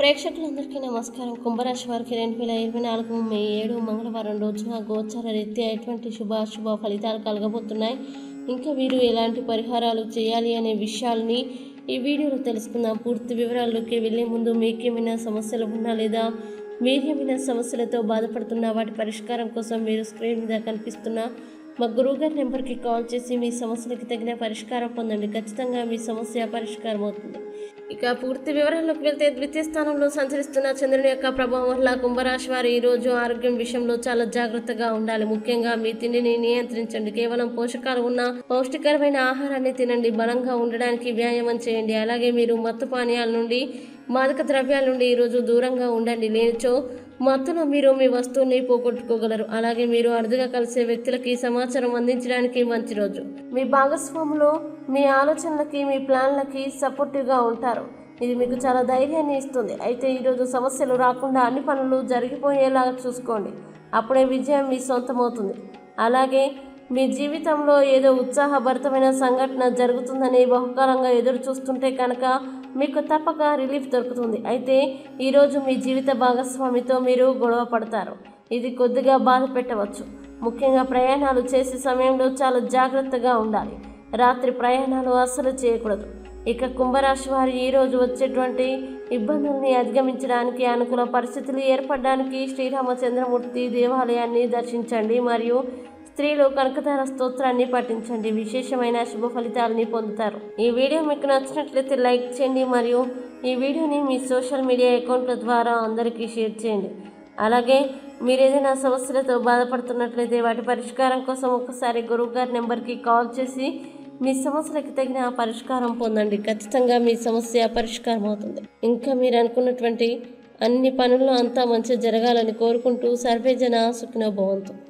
ప్రేక్షకులందరికీ నమస్కారం. కుంభరాశి వారికి రెండు వేల ఇరవై నాలుగు మే ఏడు మంగళవారం రోజున గోచార రీత్యా ఎటువంటి శుభాశుభ ఫలితాలు కలగబోతున్నాయి? ఇంకా వీరు ఎలాంటి పరిహారాలు చేయాలి అనే విషయాల్ని ఈ వీడియోలో తెలుసుకుందాం. పూర్తి వివరాల్లోకి వెళ్ళే ముందు మీకేమైనా సమస్యలు ఉన్నా లేదా మీరేమైనా సమస్యలతో బాధపడుతున్నా వాటి పరిష్కారం కోసం మీరు స్క్రీన్ మీద కనిపిస్తున్న మా గురువుగారి నెంబర్కి కాల్ చేసి మీ సమస్యలకు తగిన పరిష్కారం పొందండి. ఖచ్చితంగా మీ సమస్య పరిష్కారం అవుతుంది. ఇక పూర్తి వివరాల్లోకి వెళ్తే ద్వితీయ స్థానంలో సంచరిస్తున్న చంద్రుని యొక్క ప్రభావం వల్ల కుంభరాశి వారు ఈ రోజు ఆరోగ్యం విషయంలో చాలా జాగ్రత్తగా ఉండాలి. ముఖ్యంగా మీ తిండిని నియంత్రించండి. కేవలం పోషకాలు ఉన్న పౌష్టికరమైన ఆహారాన్ని తినండి. బలంగా ఉండడానికి వ్యాయామం చేయండి. అలాగే మీరు మత్తు పానీయాల నుండి మాదక ద్రవ్యాల నుండి ఈరోజు దూరంగా ఉండండి. లేనిచో మత్తులో మీరు మీ వస్తువుని పోగొట్టుకోగలరు. అలాగే మీరు అరుదుగా కలిసే వ్యక్తులకి సమాచారం అందించడానికి మంచి రోజు. మీ భాగస్వాములో మీ ఆలోచనలకి మీ ప్లాన్లకి సపోర్టివ్గా ఉంటారు. ఇది మీకు చాలా ధైర్యాన్ని ఇస్తుంది. అయితే ఈరోజు సమస్యలు రాకుండా అన్ని పనులు జరిగిపోయేలాగా చూసుకోండి. అప్పుడే విజయం మీ సొంతమవుతుంది. అలాగే మీ జీవితంలో ఏదో ఉత్సాహభరితమైన సంఘటన జరుగుతుందని బహుకాలంగా ఎదురు చూస్తుంటే కనుక మీకు తప్పక రిలీఫ్ దొరుకుతుంది. అయితే ఈరోజు మీ జీవిత భాగస్వామితో మీరు గొడవ పడతారు. ఇది కొద్దిగా బాధ పెట్టవచ్చు. ముఖ్యంగా ప్రయాణాలు చేసే సమయంలో చాలా జాగ్రత్తగా ఉండాలి. రాత్రి ప్రయాణాలు అస్సలు చేయకూడదు. ఇక కుంభరాశి వారు ఈరోజు వచ్చేటువంటి ఇబ్బందుల్ని అధిగమించడానికి అనుకూల పరిస్థితులు ఏర్పడడానికి శ్రీరామచంద్రమూర్తి దేవాలయాన్ని దర్శించండి. మరియు స్త్రీలు కనకతార స్తోత్రాన్ని పఠించండి. విశేషమైన శుభ ఫలితాలని పొందుతారు. ఈ వీడియో మీకు నచ్చినట్లయితే లైక్ చేయండి మరియు ఈ వీడియోని మీ సోషల్ మీడియా అకౌంట్ల ద్వారా అందరికీ షేర్ చేయండి. అలాగే మీరు ఏదైనా సమస్యలతో బాధపడుతున్నట్లయితే వాటి పరిష్కారం కోసం ఒకసారి గురువు గారి నెంబర్కి కాల్ చేసి మీ సమస్యలకు తగిన పరిష్కారం పొందండి. ఖచ్చితంగా మీ సమస్య పరిష్కారం అవుతుంది. ఇంకా మీరు అనుకున్నటువంటి అన్ని పనుల్లో అంతా మంచి జరగాలని కోరుకుంటూ సర్వేజన సుఖిన భవంతు.